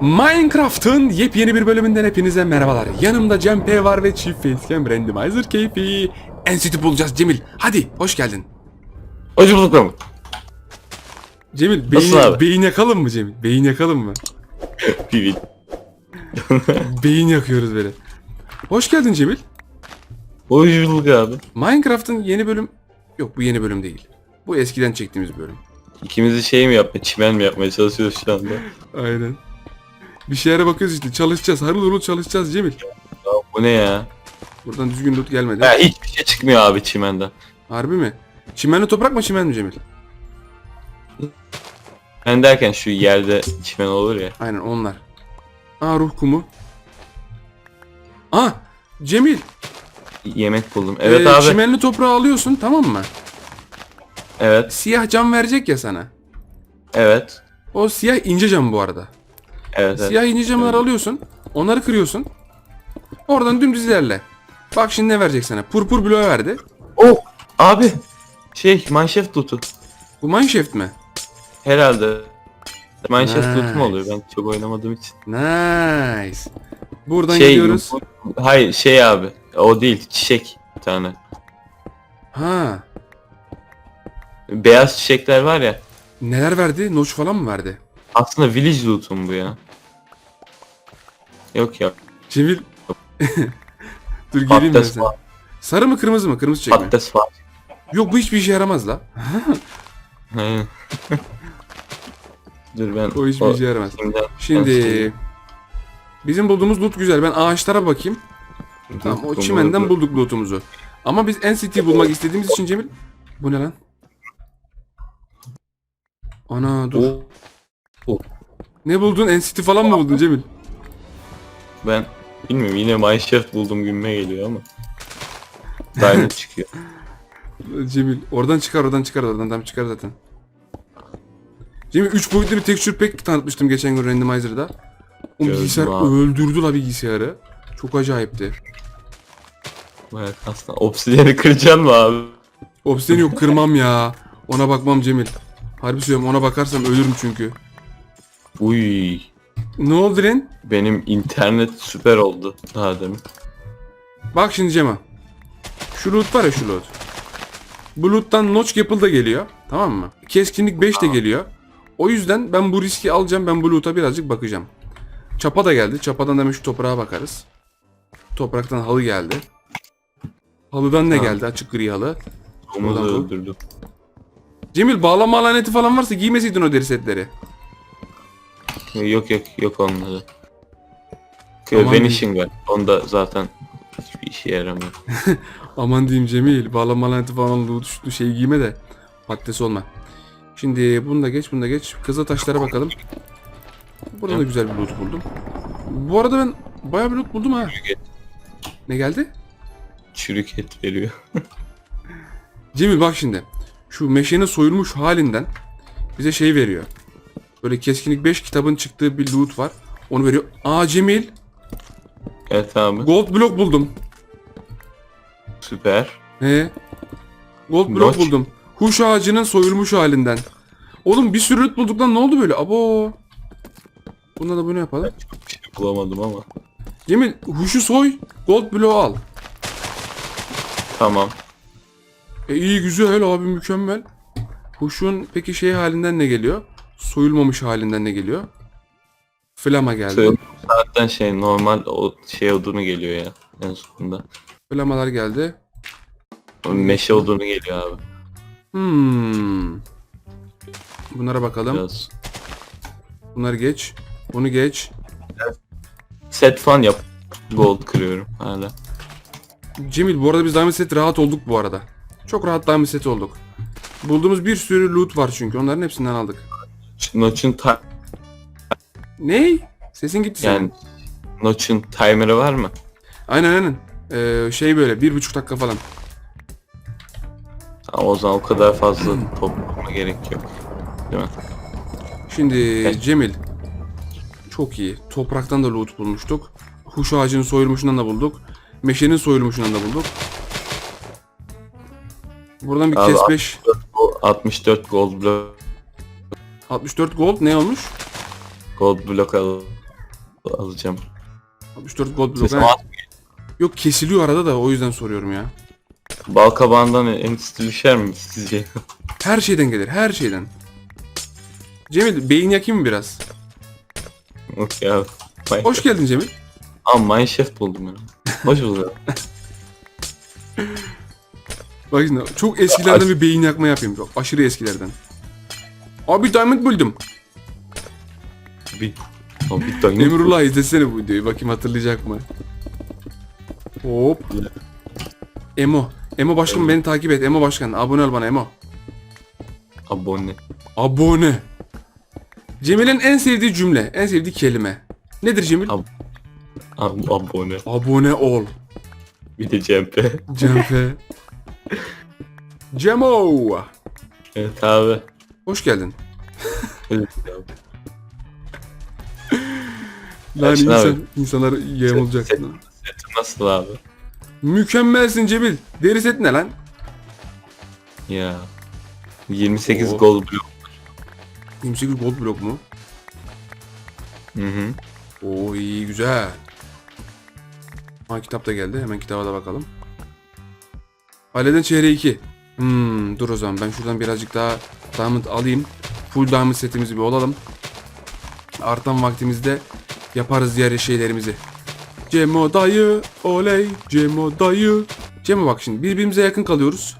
Minecraft'ın yepyeni bir bölümünden hepinize merhabalar. Yanımda Cem P var ve çift facecam randomizer keyfi. NCT bulacağız Cemil. Hadi hoş geldin. Hoş bulduk lan. Cemil beyin, abi? beyin yakalım mı Cemil? Beyin yakalım mı? Bir beyin yakıyoruz böyle. Hoş geldin Cemil. Hoş bulduk abi. Minecraft'ın yeni bölüm... Yok bu yeni bölüm değil. Bu eskiden çektiğimiz bölüm. İkimizi şey mi yapma, çimen mi yapmaya çalışıyoruz şu anda? Aynen. Bir şeylere bakıyoruz işte çalışacağız. Harıl harıl çalışacağız Cemil. Ya bu ne ya? Buradan düzgün loot gelmedi. Ya hiçbir şey çıkmıyor abi çimenden. Harbi mi? Çimenli toprak mı çimen mi Cemil? Ben derken şu yerde çimen olur ya. Aynen onlar. Aa ruh kumu. Aa Cemil. Yemek buldum. Evet e, abi. Çimenli toprağı alıyorsun tamam mı? Evet. Siyah cam verecek ya sana. Evet. O siyah ince cam bu arada. Evet. evet. Siyah ince camları Evet. alıyorsun. Onları kırıyorsun. Oradan dümdüz ilerle. Bak şimdi ne verecek sana? Purpur bloğu verdi. Oh! Abi. Şey, Mineshaft lootu. Bu mineshaft mi? Herhalde. Mineshaft Nice. lootu mu oluyor? Ben çok oynamadığım için. Nice. Buradan şey, gidiyoruz. bu- hayır şey abi. O değil, çiçek bir tane. Ha. Beyaz çiçekler var ya. Neler verdi? Notch falan mı verdi? Aslında village loot'um bu ya. Yok ya. Cemil. Dur geleyim ben Patates sana. var. Sarı mı kırmızı mı? Kırmızı çiçek mi? Patates var. Yok bu hiçbir işe yaramaz la. Aynen. Dur ben O hiçbir işe yaramaz. Şimdi bizim bulduğumuz loot güzel. Ben ağaçlara bakayım. Tamam o çimenden bulduk lootumuzu. Ama biz NCT bulmak istediğimiz için Cemil. Bu ne lan? Ana dur. O- o- Ne buldun? NCT falan mı buldun Cemil? Ben bilmiyorum yine Mineshaft buldum gülme geliyor ama. Diamond çıkıyor. Cemil oradan çıkar oradan çıkar oradan tam çıkar zaten. Cemil 3 boyutlu bir texture pack tanıtmıştım geçen gün randomizer'da. O Gördüm bilgisayar abi. öldürdü la bilgisayarı. Çok acayipti. Bayağı aslında obsidiyeni kıracaksın mı abi? Obsidian yok kırmam ya. Ona bakmam Cemil. Harbi söylüyorum ona bakarsam ölürüm çünkü. Uy. Ne oldu lan? Benim internet süper oldu daha demin. Bak şimdi Cema. Şu loot var ya şu loot. Bu loot'tan notch yapıl da geliyor. Tamam mı? Keskinlik 5 de geliyor. O yüzden ben bu riski alacağım. Ben bu loot'a birazcık bakacağım. Çapa da geldi. Çapadan da şu toprağa bakarız. Topraktan halı geldi. Halıdan ne Ha. geldi? Açık gri halı. Şuradan bu. öldürdüm. Cemil bağlama alaneti falan varsa giymeseydin o deri setleri. Yok yok yok onları. Aman Vanishing var. Onda zaten hiçbir işe yaramıyor. Aman diyeyim Cemil. Bağlama alaneti falan loot şey giyme de patates olma. Şimdi bunu da geç bunu da geç. Kızıl taşlara bakalım. Burada da güzel bir loot buldum. Bu arada ben bayağı bir loot buldum ha. Çürük et, Ne geldi? çürük et veriyor. Cemil bak şimdi. Şu meşenin soyulmuş halinden bize şey veriyor. Böyle keskinlik 5 kitabın çıktığı bir loot var. Onu veriyor. Aa Cemil. Evet abi. Gold block buldum. Süper. He. Gold block Notch. buldum. Huş ağacının soyulmuş halinden. Oğlum bir sürü loot bulduk lan ne oldu böyle? Abo. Bunda da bunu yapalım. Bir şey bulamadım ama. Cemil huşu soy. Gold block al. Tamam. E iyi güzel abi mükemmel. Huşun peki şey halinden ne geliyor? Soyulmamış halinden ne geliyor? Flama geldi. Söyle- Zaten şey normal o şey odunu geliyor ya en sonunda. Flamalar geldi. O meşe odunu geliyor abi. Hmm. Bunlara bakalım. Biraz Bunları geç. Bunu geç. set fan yap. Gold kırıyorum hala. Cemil bu arada biz diamond set rahat olduk bu arada. Çok rahat diamond set olduk. Bulduğumuz bir sürü loot var çünkü onların hepsinden aldık. Notch'un ta- Ney? Sesin gitti senin. yani Notch'un timer'ı var mı? Aynen aynen. Ee, şey böyle bir buçuk dakika falan. Ha, o zaman o kadar fazla toplama gerek yok. Değil mi? Şimdi Evet. Cemil. Çok iyi. Topraktan da loot bulmuştuk. Huş ağacının soyulmuşundan da bulduk. Meşenin soyulmuşundan da bulduk. Buradan bir Abi, kes 5. Bu 64 gold block 64 gold ne olmuş? gold block al. Alacağım. 64 gold blok. Sesim. Yok kesiliyor arada da o yüzden soruyorum ya. Bal kabağından endüstri düşer mi sizce? Her şeyden gelir her şeyden. Cemil beyin yakayım mı biraz? Yok ya. Minecraft. Hoş geldin Cemil. Aa Mineshaft buldum ben. Hoş bulduk. Bak şimdi çok eskilerden bir beyin yakma yapayım. Çok aşırı eskilerden. Abi diamond buldum. bir, Aa, bir tane. Emrullah izlesene bu videoyu bakayım hatırlayacak mı? Hop. Emo. Emo başkan beni takip et. Emo başkan abone ol bana Emo. Abone. Abone. Cemil'in en sevdiği cümle, en sevdiği kelime. Nedir Cemil? Ab- Ab- abone. Abone ol. Bir de Cempe. Cempe. Cemo. Evet abi. Hoş geldin. Evet abi. Lan Yaşın insan, abi. insanlar yamulacak. Set- Setim nasıl abi? Mükemmelsin Cemil. Deri set ne lan? Ya. 28 Oo. gol blok. 28 gold blok mu? Hı hı. Oo iyi güzel. Ha kitap da geldi. Hemen kitaba da bakalım. Aileden çeyreği 2. Hmm, dur o zaman ben şuradan birazcık daha diamond alayım. Full diamond setimizi bir olalım. Artan vaktimizde yaparız diğer şeylerimizi. Cemo dayı, oley, Cemo dayı. Cemo bak şimdi birbirimize yakın kalıyoruz.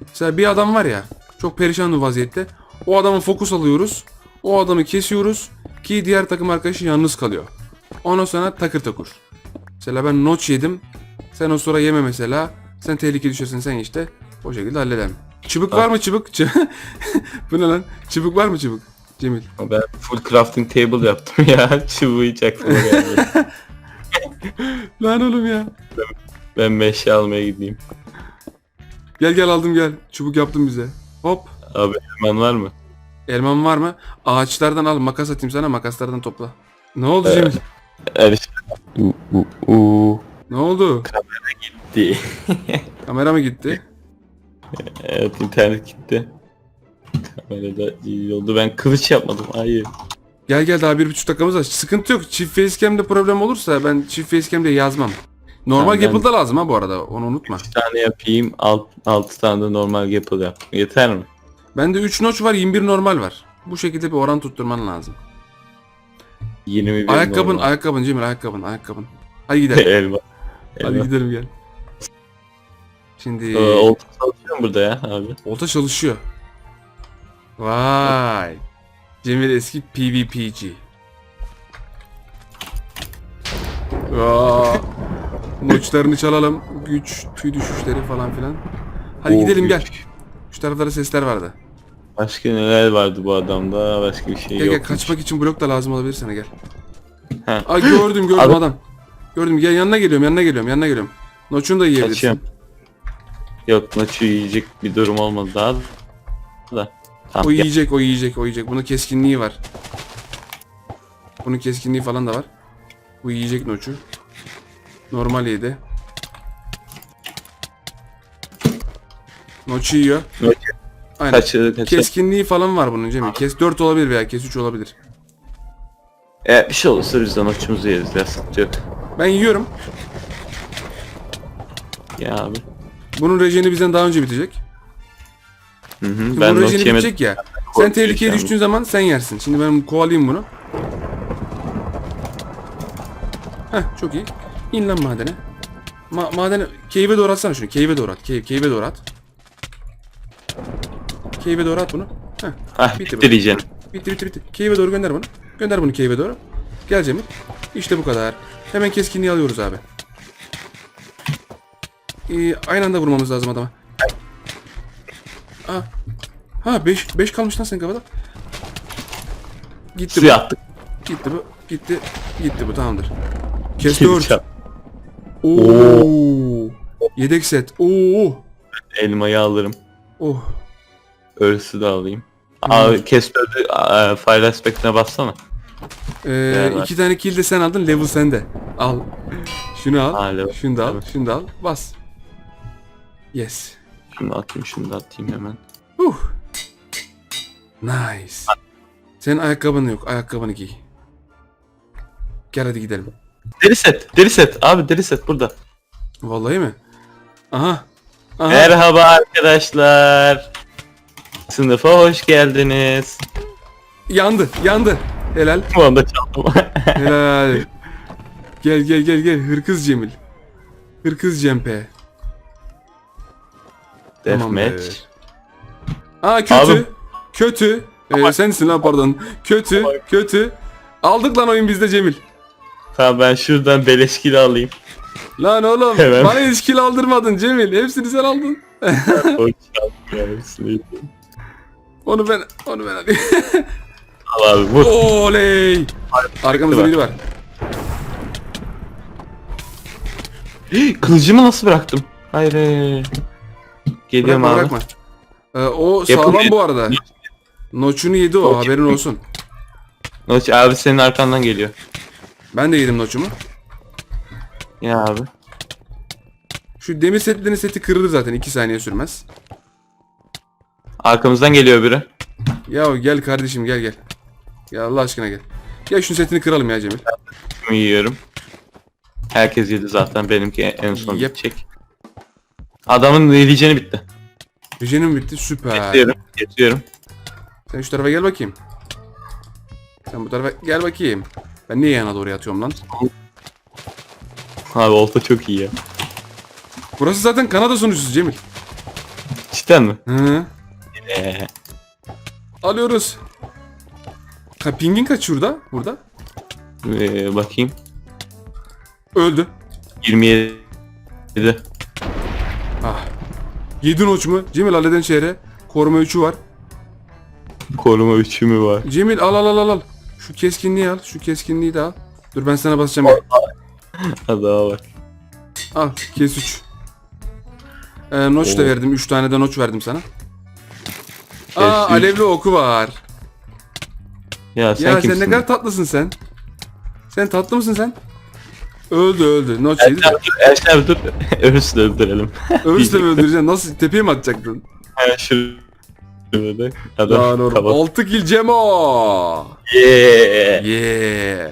Mesela bir adam var ya, çok perişan bir vaziyette. O adamı fokus alıyoruz. O adamı kesiyoruz ki diğer takım arkadaşı yalnız kalıyor. Ondan sonra takır takır. Mesela ben notch yedim. Sen o sıra yeme mesela. Sen tehlike düşersin sen işte. O şekilde halledelim. Çubuk var mı çubuk? Bu ne lan? Çubuk var mı çubuk? Cemil. Ben full crafting table yaptım ya. Çubuğu hiç aklıma geldi. Lan oğlum ya. ben meşe almaya gideyim. Gel gel aldım gel. Çubuk yaptım bize. Hop. Abi hemen var mı? Elman var mı? Ağaçlardan al. Makas atayım sana. Makaslardan topla. Ne oldu Cemil? Erişte. U u u. Ne oldu? Di. Kamera mı gitti? Evet internet gitti. Kamerada iyi oldu. Ben kılıç yapmadım. Hayır. Gel gel daha bir buçuk dakikamız var. Sıkıntı yok. Çift facecam'de problem olursa ben çift facecam'de yazmam. Normal Tamam, ben- Apple'da lazım ha bu arada. Onu unutma. Bir tane yapayım. Alt, 6 tane de normal Gapple yaptım. Yeter mi? Bende 3 notch var 21 normal var. Bu şekilde bir oran tutturman lazım. 21 ayakkabın, normal. ayakkabın Cemil, ayakkabın, ayakkabın. Hadi gidelim. Elma. Hadi Elma. gidelim gel. Şimdi Ee, olta çalışıyor mu burada ya abi? olta çalışıyor. Vay. Cemil eski PvP'ci. Aa, Notchlarını çalalım. Güç, tüy düşüşleri falan filan. Hadi Oo, gidelim gel. güç. Şu taraflarda sesler vardı. Başka neler vardı bu adamda? Başka bir şey Gel yok. gel kaçmak için blok da lazım olabilir sana gel. He. Ay gördüm gördüm Adam- adam. Gördüm gel yanına geliyorum yanına geliyorum yanına geliyorum. Noçunu da yiyebilirsin. Kaçıyorum. Yok maçı yiyecek bir durum olmadı daha da. Tamam, O gel. yiyecek o yiyecek o yiyecek. Bunun keskinliği var. Bunun keskinliği falan da var. Bu yiyecek noçu. Normal yedi. Noçu yiyor. Noç- Aynen. Kaçı kaçı. Keskinliği falan var bunun Cemil. Kes 4 olabilir veya kes 3 olabilir. E, bir şey olursa biz de maçımızı yeriz ya sıkıntı yok. Ben yiyorum. Ya abi. Bunun rejeni bizden daha önce bitecek. Hı hı. Şimdi Ben bunun rejeni yemedim. bitecek ya. Sen tehlikeye yani. düştüğün zaman sen yersin. Şimdi ben kovalayayım bunu. Heh çok iyi. İn lan madene. Ma madene cave'e doğru atsana şunu. Cave'e doğru at. Cave, cave'e doğru at. Cave'e doğru at bunu. Heh. Hah Bitti bu. bitireceğim. Bitti bitti bitti. Cave'e doğru gönder bunu. Gönder bunu cave'e doğru. Gel Cemil. İşte bu kadar. Hemen keskinliği alıyoruz abi. Ee, aynı anda vurmamız lazım adama. Aa. Ha 5 5 kalmış lan senin kafada. Gitti Suya bu. attık. Gitti bu. Gitti. Gitti bu tamamdır. Kes Kim 4. çarp- Oo. Yedek set. Oo. Elmayı alırım. Oh. Örsü de alayım. Abi Casper'de e, Fire Aspect'ine bassana. Ee, iki tane kill de sen aldın. Level sende. Al. Şunu al. Ha. Şunu da al. Şunu da al. Bas. Yes. Da atayım şunu da atayım hemen. Uh. Nice. Senin ayakkabın yok. Ayakkabını giy. Gel hadi gidelim. Deri set. Deri set. Abi deri set burada. Vallahi mi? Aha. Aha. Merhaba arkadaşlar. Sınıfa hoş geldiniz. Yandı, yandı. Helal, Bu anda çaldım. helal. gel gel gel gel. Hırkız Cemil. Hırkız Cempe. Deathmatch. Aa kötü. Abi. Kötü. Ee, sensin lan pardon. Kötü, kötü. Aldık lan oyun bizde Cemil. Tamam ben şuradan beleşkili alayım. Lan oğlum Hemen. bana hiç kill aldırmadın Cemil. Hepsini sen aldın. Onu ben onu ben alayım. Al abi vur. Oley. Arkamızda biri var. Kılıcımı nasıl bıraktım? Hayır. Geliyorum Bırakma abi. bırakma. Ee, o sağlam diye- bu arada. Noçunu yedi o Çok haberin olsun. Noç abi senin arkandan geliyor. Ben de yedim noçumu. Ya abi. Şu demir setlerin seti kırılır zaten 2 saniye sürmez. Arkamızdan geliyor biri. Ya gel kardeşim gel gel. Ya Allah aşkına gel. Gel şunun setini kıralım ya Cemil. Yiyorum. Herkes yedi zaten benimki en son Yep. bitecek. Adamın yiyeceğini bitti. Hücrenim bitti süper. Getiriyorum. Getiriyorum. Sen şu tarafa gel bakayım. Sen bu tarafa gel bakayım. Ben niye yana doğru yatıyorum lan? Abi olta çok iyi ya. Burası zaten Kanada sunucusu Cemil. Cidden mi? Hı. Ee, Alıyoruz. Ka pingin kaç şurada? Burada. ee, bakayım. Öldü. 27. Ah. Yedin uç mu? Cemil halleden şehre. Koruma 3'ü var. Koruma üçü mü var? Cemil al al al al. Şu keskinliği al. Şu keskinliği de al. Dur ben sana basacağım. Adama bak. Al kes 3. Ee, noç da Oo. verdim. 3 tane de noç verdim sana. Aa üç. alevli oku var. Ya sen ya kimsin? sen ne kadar tatlısın sen. Sen tatlı mısın sen? Öldü öldü. Yedi de. Erşen dur. Örsü öldürelim. Öbürsü de mi öldüreceksin? Nasıl tepeye mi atacaktın? Hemen şurada. Lan Adam oğlum. kapat. 6 kill Cemo. Yeah. Yeah.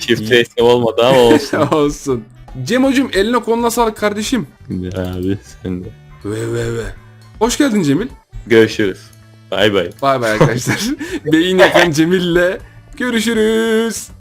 Çift resim olmadı ama olsun. Olsun. Cemocum eline koluna sağlık kardeşim. Ya abi sen de. Ve ve ve. Hoş geldin Cemil. Görüşürüz. Bay bay. Bay bay arkadaşlar. Beyin yakan Cemil'le görüşürüz.